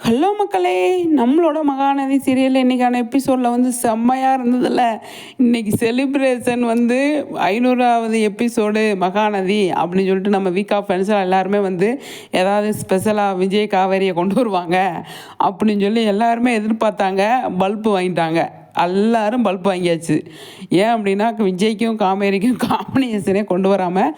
Hello மக்களே நம்மளோட Mahanadi serial இன்றைக்கான எபிசோடில் வந்து செம்மையாக இருந்ததில்ல. இன்றைக்கி செலிப்ரேஷன் வந்து ஐநூறாவது எபிசோடு மகாநதி அப்படின்னு சொல்லிட்டு நம்ம வீக் ஆஃப் ஃப்ரெண்ட்ஸில் எல்லாருமே வந்து ஏதாவது ஸ்பெஷலாக விஜய் காவேரியை கொண்டு வருவாங்க அப்படின்னு சொல்லி எல்லாருமே எதிர்பார்த்தாங்க பல்பு வாங்கிட்டாங்க. எல்லாரும் பல்ப் வாங்கியாச்சு. ஏன் அப்படின்னா விஜய்க்கும் காவேரிக்கும் காம்பினேஷனே கொண்டு வராமல்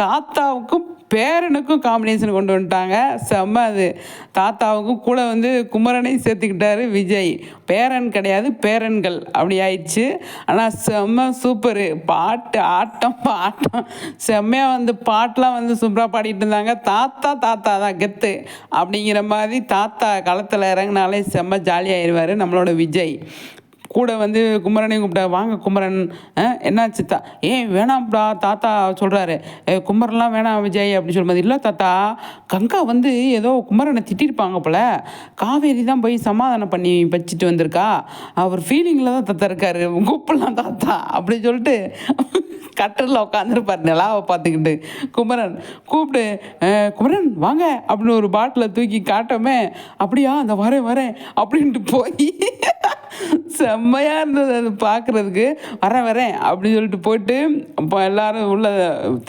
தாத்தாவுக்கும் பேரனுக்கும் காம்பினேஷன் கொண்டு வந்துட்டாங்க. செம்ம அது. தாத்தாவுக்கும் கூட வந்து குமரனையும் சேர்த்துக்கிட்டாரு விஜய். பேரன் கிடையாது பேரன்கள். அப்படி ஆயிடுச்சு. ஆனால் செம்ம சூப்பரு பாட்டு ஆட்டம் பாட்டம். செம்மையாக வந்து பாட்டெலாம் வந்து சூப்பராக பாடிட்டு இருந்தாங்க. தாத்தா தாத்தா தான் கெத்து. அப்படிங்கிற மாதிரி தாத்தா களத்தில் இறங்கினாலே செம்ம ஜாலியாகிடுவார் நம்மளோட விஜய். கூட வந்து குமரனையும் கூப்பிட்டா வாங்க குமரன் அஹ், என்னாச்சு தா ஏன் வேணாம்டா தாத்தா சொல்கிறாரு குமரன்லாம் வேணாம் விஜய் அப்படின்னு சொல்லும்போது இல்லை தாத்தா கங்கா வந்து ஏதோ குமரனை திட்டிருப்பாங்க போல. காவேரி தான் போய் சமாதானம் பண்ணி வச்சுட்டு வந்திருக்கா. அவர் ஃபீலிங்கில் தான் தாத்தா இருக்காரு. கூப்பிடலாம் தாத்தா அப்படி சொல்லிட்டு கட்டரில் உட்காந்துருப்பார் நிலாவை பார்த்துக்கிட்டு. குமரன் கூப்பிட்டு குமரன் வாங்க அப்படின்னு ஒரு பாட்டிலை தூக்கி காட்டோமே அப்படியா அந்த வரேன் வரேன் அப்படின்ட்டு போய் செம்மையாக இருந்தது அது பார்க்குறதுக்கு வரேன் வரேன் அப்படின்னு சொல்லிட்டு போயிட்டு இப்போ எல்லோரும் உள்ள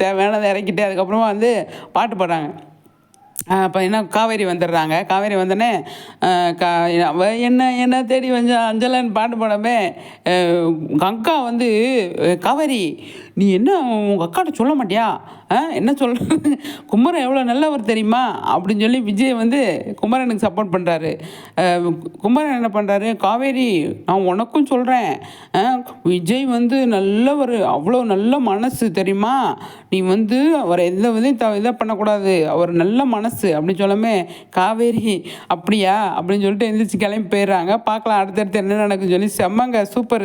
தேவையானதை இறக்கிட்டு அதுக்கப்புறமா வந்து பாட்டு பாடுறாங்க. அப்போ என்ன காவேரி வந்துடுறாங்க. காவேரி வந்தோடனே கா என்ன என்ன தேடி வந்து அஞ்சலன் பாட்டு பாடமே கங்கா அக்கா வந்து காவேரி நீ என்ன உங்கள் அக்காட்ட சொல்ல மாட்டியா? ஆ என்ன சொல் குமரன் எவ்வளோ நல்லவர் தெரியுமா? அப்படின்னு சொல்லி விஜய் வந்து குமரனுக்கு சப்போர்ட் பண்ணுறாரு குமரன் என்ன பண்ணுறாரு காவேரி நான் உனக்கும் சொல்கிறேன் விஜய் வந்து நல்லவர் அவ்வளோ நல்ல மனசு தெரியுமா? நீ வந்து அவரை எந்த விதையும் த இதை பண்ணக்கூடாது. அவர் நல்ல மனசு அப்படின்னு சொல்லமே காவேரி அப்படியா? அப்படின்னு சொல்லிட்டு எந்திரிச்சு கிளம்பி போயிடுறாங்க. பார்க்கலாம் அடுத்தடுத்து என்ன நடக்குன்னு சொல்லி. செம்மங்க சூப்பர்